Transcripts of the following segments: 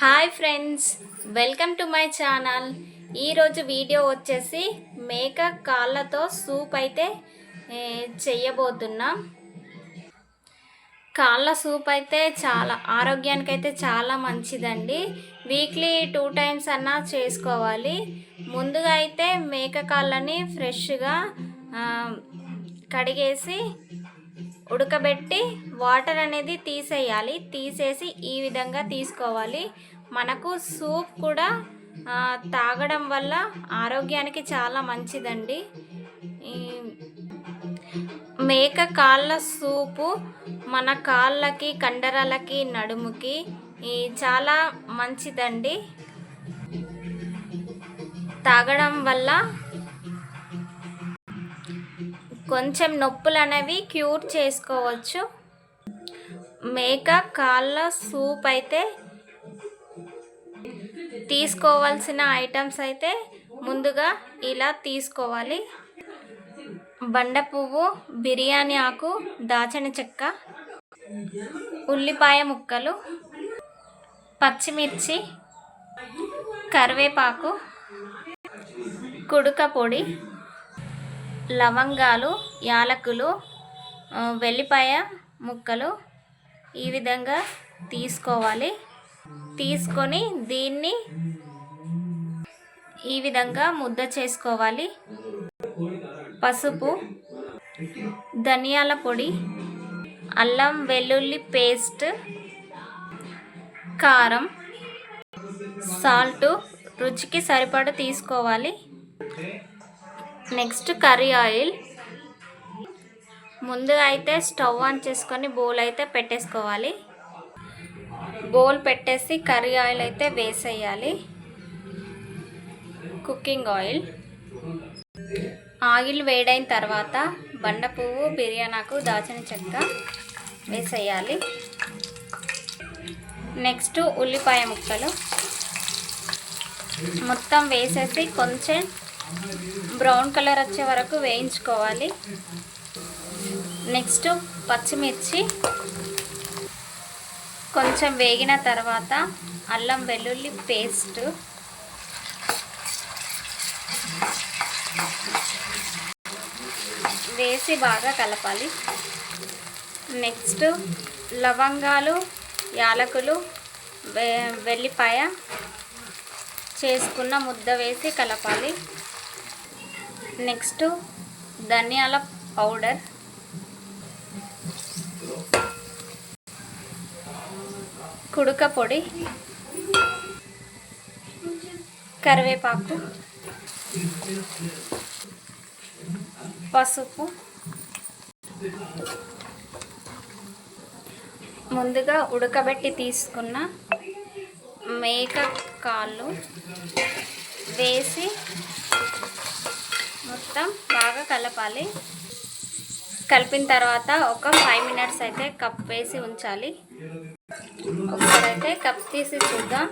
Hi friends welcome to my channel ఈరోజు video వచ్చేసి మేక కాళ్ళతో సూప్ అయితే చెయ్యబోతున్నాం కాళ్ళ సూప్ అయితే చాలా ఆరోగ్యానికి అయితే చాలా మంచిదండి. వీక్లీ టూ టైమ్స్ అన్నా చేసుకోవాలి. ముందుగా అయితే మేక కాళ్ళని ఫ్రెష్గా కడిగేసి ఉడకబెట్టి వాటర్ అనేది తీసేయాలి. తీసేసి ఈ విధంగా తీసుకోవాలి. మనకు సూప్ కూడా తాగడం వల్ల ఆరోగ్యానికి చాలా మంచిదండి. మేక కాళ్ళ సూపు మన కాళ్ళకి కండరాలకి నడుముకి చాలా మంచిదండి. తాగడం వల్ల కొంచెం నొప్పులు అనేవి క్యూర్ చేసుకోవచ్చు. మేక కాళ్ళ సూప్ అయితే తీసుకోవాల్సిన ఐటమ్స్ అయితే ముందుగా ఇలా తీసుకోవాలి. బండ పువ్వు బిర్యానీ ఆకు దాచిన చెక్క ఉల్లిపాయ ముక్కలు పచ్చిమిర్చి కరివేపాకు కుడుక పొడి లవంగాలు యాలకులు వెల్లిపాయ ముక్కలు ఈ విధంగా తీసుకోవాలి. తీసుకొని దీన్ని ఈ విధంగా ముద్ద చేసుకోవాలి. పసుపు ధనియాల పొడి అల్లం వెల్లుల్లి పేస్ట్ కారం సాల్ట్ రుచికి సరిపడ తీసుకోవాలి. Next curry oil. ముందుగా అయితే స్టవ్ ఆన్ చేసుకొని బౌల్ అయితే పెట్టేసుకోవాలి. బౌల్ పెట్టేసి కర్రీ ఆయిల్ అయితే వేసేయాలి. Cooking oil. ఆయిల్ వేడైన తర్వాత బండ పువ్వు బిర్యానాకు దాచిన చెక్క వేసేయాలి. నెక్స్ట్ ఉల్లిపాయ ముక్కలు. మొత్తం వేసేసి కొంచెం బ్రౌన్ కలర్ వచ్చే వరకు వేయించుకోవాలి. నెక్స్ట్ పచ్చిమిర్చి. కొంచెం వేగిన తర్వాత అల్లం వెల్లుల్లి పేస్ట్. వేసి బాగా కలపాలి. నెక్స్ట్ లవంగాలు యాలకులు వె వెల్లిపాయ. చేసుకున్న ముద్ద వేసి కలపాలి. నెక్స్ట్ ధనియాల పౌడర్. కుడుక పొడి. కరివేపాకు. పసుపు. ముందుగా ఉడకబెట్టి తీసుకున్న మేక కాళ్ళు వేసి కలపాలి. కలిపిన తర్వాత ఒక ఫైవ్ మినిట్స్ అయితే కప్ వేసి ఉంచాలి. ఒకసారైతే కప్ తీసి చూద్దాం.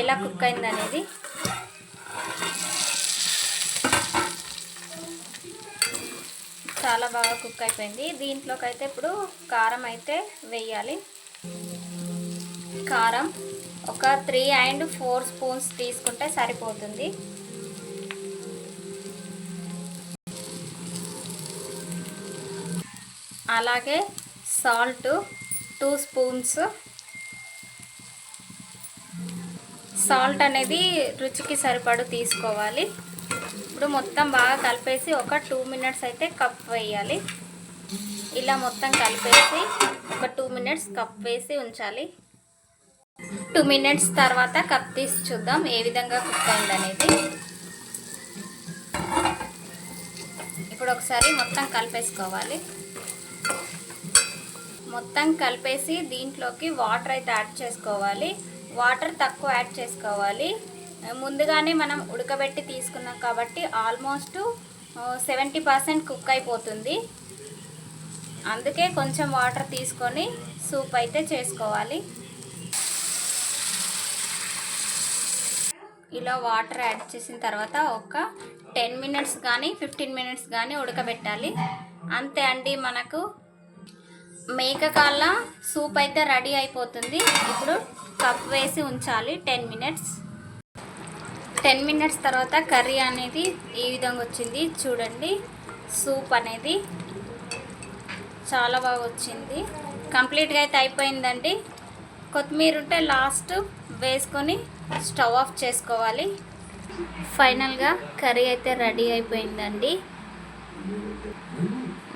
ఎలా కుక్ అయింది అనేది చాలా బాగా కుక్ అయిపోయింది. దీంట్లోకి అయితే ఇప్పుడు కారం అయితే వేయాలి. కారం ఒక త్రీ అండ్ ఫోర్ స్పూన్స్ తీసుకుంటే సరిపోతుంది. అలాగే సాల్ట్ టూ స్పూన్స్. సాల్ట్ అనేది రుచికి సరిపడు తీసుకోవాలి. ఇప్పుడు మొత్తం బాగా కలిపేసి ఒక టూ మినిట్స్ అయితే కప్ వేయాలి. ఇలా మొత్తం కలిపేసి ఒక టూ మినిట్స్ కప్ వేసి ఉంచాలి. టూ మినిట్స్ తర్వాత కప్ తీసి చూద్దాం ఏ విధంగా కుక్ అయింది అనేది. ఇప్పుడు ఒకసారి మొత్తం కలిపేసుకోవాలి. మొత్తం కలిపేసి దీంట్లోకి వాటర్ అయితే యాడ్ చేసుకోవాలి. వాటర్ తక్కువ యాడ్ చేసుకోవాలి. ముందుగానే మనం ఉడకబెట్టి తీసుకున్నాం కాబట్టి ఆల్మోస్ట్ సెవెంటీ పర్సెంట్ కుక్ అయిపోతుంది. అందుకే కొంచెం వాటర్ తీసుకొని సూప్ అయితే చేసుకోవాలి. ఇలా వాటర్ యాడ్ చేసిన తర్వాత ఒక టెన్ మినిట్స్ కానీ ఫిఫ్టీన్ మినిట్స్ కానీ ఉడకబెట్టాలి. అంతే అండి మనకు మేక కాళ్ళ సూప్ అయితే రెడీ అయిపోతుంది. ఇప్పుడు కప్ వేసి ఉంచాలి. Ten minutes. టెన్ మినిట్స్ తర్వాత కర్రీ అనేది ఈ విధంగా వచ్చింది. చూడండి సూప్ అనేది చాలా బాగా వచ్చింది. కంప్లీట్గా అయితే అయిపోయిందండి. కొత్తిమీర ఉంటే లాస్ట్ వేసుకొని స్టవ్ ఆఫ్ చేసుకోవాలి. ఫైనల్గా కర్రీ అయితే రెడీ అయిపోయిందండి.